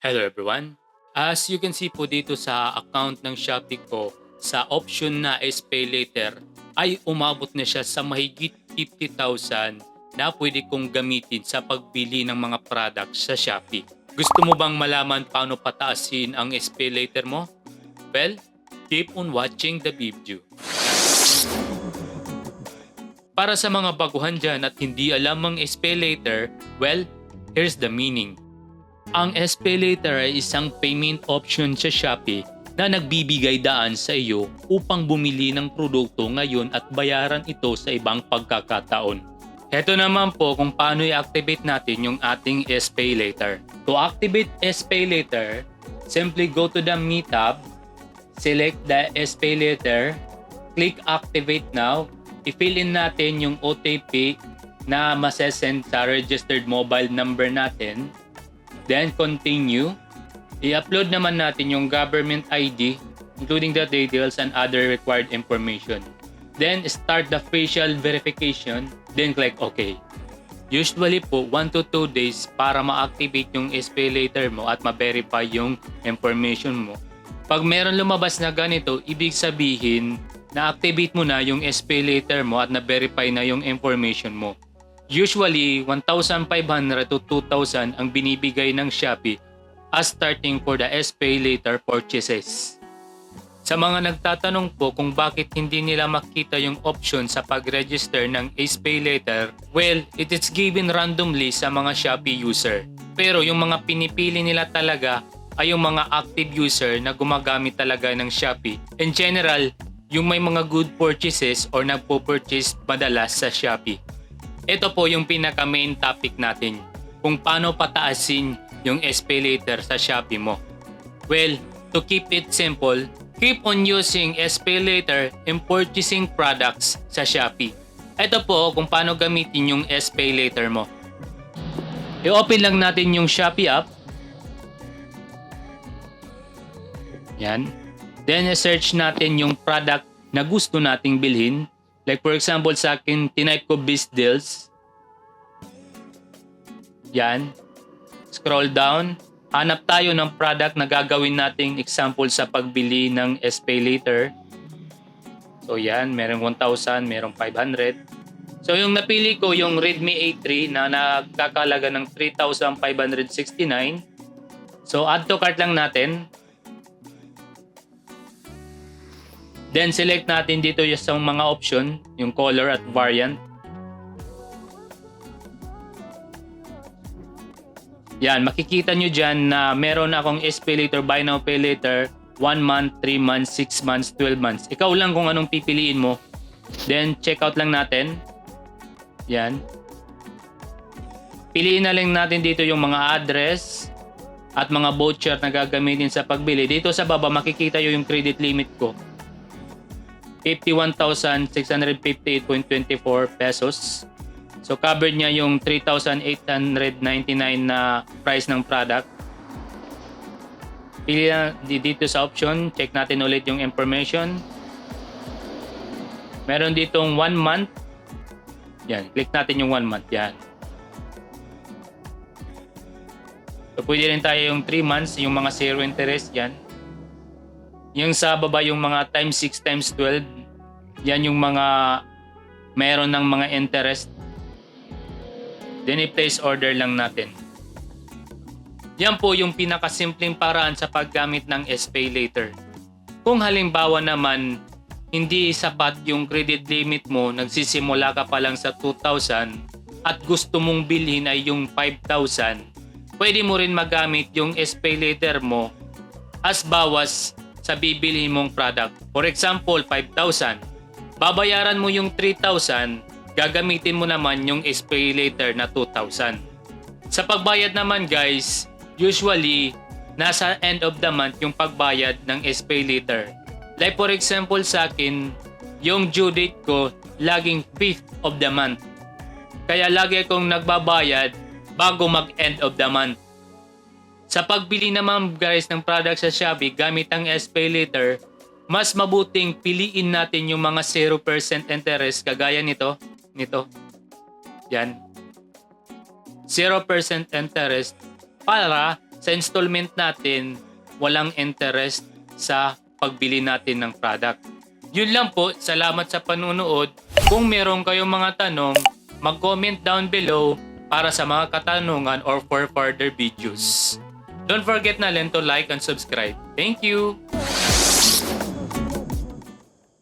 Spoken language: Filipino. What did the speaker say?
Hello everyone. As you can see po dito sa account ng Shopee ko, sa option na is pay later, ay umabot na siya sa mahigit 50,000 na pwede kong gamitin sa pagbili ng mga products sa Shopee. Gusto mo bang malaman paano pataasin ang SPay later mo? Well, keep on watching the video. Para sa mga baguhan dyan at hindi alam ang SPay later, well, here's the meaning. Ang SPay later ay isang payment option sa Shopee na nagbibigay daan sa iyo upang bumili ng produkto ngayon at bayaran ito sa ibang pagkakataon. Heto naman po kung paano i-activate natin yung ating SPay later. To activate SPay later, simply go to the Me tab, select the SPay later, click activate now, i-fill in natin yung OTP na masesend sa registered mobile number natin, then continue, i-upload naman natin yung government ID including the details and other required information. Then start the facial verification, then click OK. Usually po, 1 to 2 days para ma-activate yung SPay later mo at ma-verify yung information mo. Pag meron lumabas na ganito, ibig sabihin na-activate mo na yung SPay later mo at na-verify na yung information mo. Usually, 1,500 to 2,000 ang binibigay ng Shopee as starting for the SPay later purchases. Sa mga nagtatanong po kung bakit hindi nila makita yung option sa pag-register ng SPay later, well, it is given randomly sa mga Shopee user. Pero yung mga pinipili nila talaga ay yung mga active user na gumagamit talaga ng Shopee. In general, yung may mga good purchases or nagpo-purchase madalas sa Shopee. Ito po yung pinaka main topic natin, kung paano pataasin yung SPay later sa Shopee mo. Well, to keep it simple, keep on using SPay later in purchasing products sa Shopee. Ito po kung paano gamitin yung SPay later mo. I-open lang natin yung Shopee app. Yan. Then search natin yung product na gusto nating bilhin. Like for example sa akin, tinype ko Biz Deals. Yan. Scroll down. Hanap tayo ng product na gagawin nating example sa pagbili ng SPay later. So yan, merong 1,000, merong 500. So yung napili ko yung Redmi A3 na nagkakalaga ng 3,569. So add to cart lang natin. Then select natin dito yung mga option, yung color at variant. Yan, makikita nyo dyan na meron akong SPay later, buy now, pay later, 1 month, 3 months, 6 months, 12 months. Ikaw lang kung anong pipiliin mo. Then, check out lang natin. Yan. Piliin na lang natin dito yung mga address at mga voucher na gagamitin sa pagbili. Dito sa baba, makikita yung credit limit ko. 51,658.24 pesos. So covered niya yung 3,899 na price ng product. Pili na dito sa option, check natin ulit yung information. Meron ditong 1 month. Yan, click natin yung 1 month. Yan. So pwede rin tayo yung 3 months, yung mga zero interest. Yan. Yung sa baba yung mga times 6 times 12, yan yung mga meron ng mga interest. Then i-place order lang natin. Yan po yung pinakasimpleng paraan sa paggamit ng SPay later. Kung halimbawa naman hindi sapat yung credit limit mo, nagsisimula ka pa lang sa 2,000 at gusto mong bilhin ay yung 5,000, pwede mo rin magamit yung SPay later mo as bawas sa bibilhin mong product. For example, 5,000. Babayaran mo yung 3,000, gagamitin mo naman yung SPay later na 2,000. Sa pagbayad naman guys, usually nasa end of the month yung pagbayad ng SPay later. Like for example sa akin, yung due date ko laging 5th of the month. Kaya lagi akong nagbabayad bago mag-end of the month. Sa pagbili naman guys ng product sa Shopee gamit ang SPay Later, mas mabuting piliin natin yung mga 0% interest kagaya nito. Nito. Yan. 0% interest para sa installment natin walang interest sa pagbili natin ng product. Yun lang po. Salamat sa panunood. Kung meron kayong mga tanong, mag-comment down below para sa mga katanungan or for further videos. Don't forget na rin to like and subscribe. Thank you!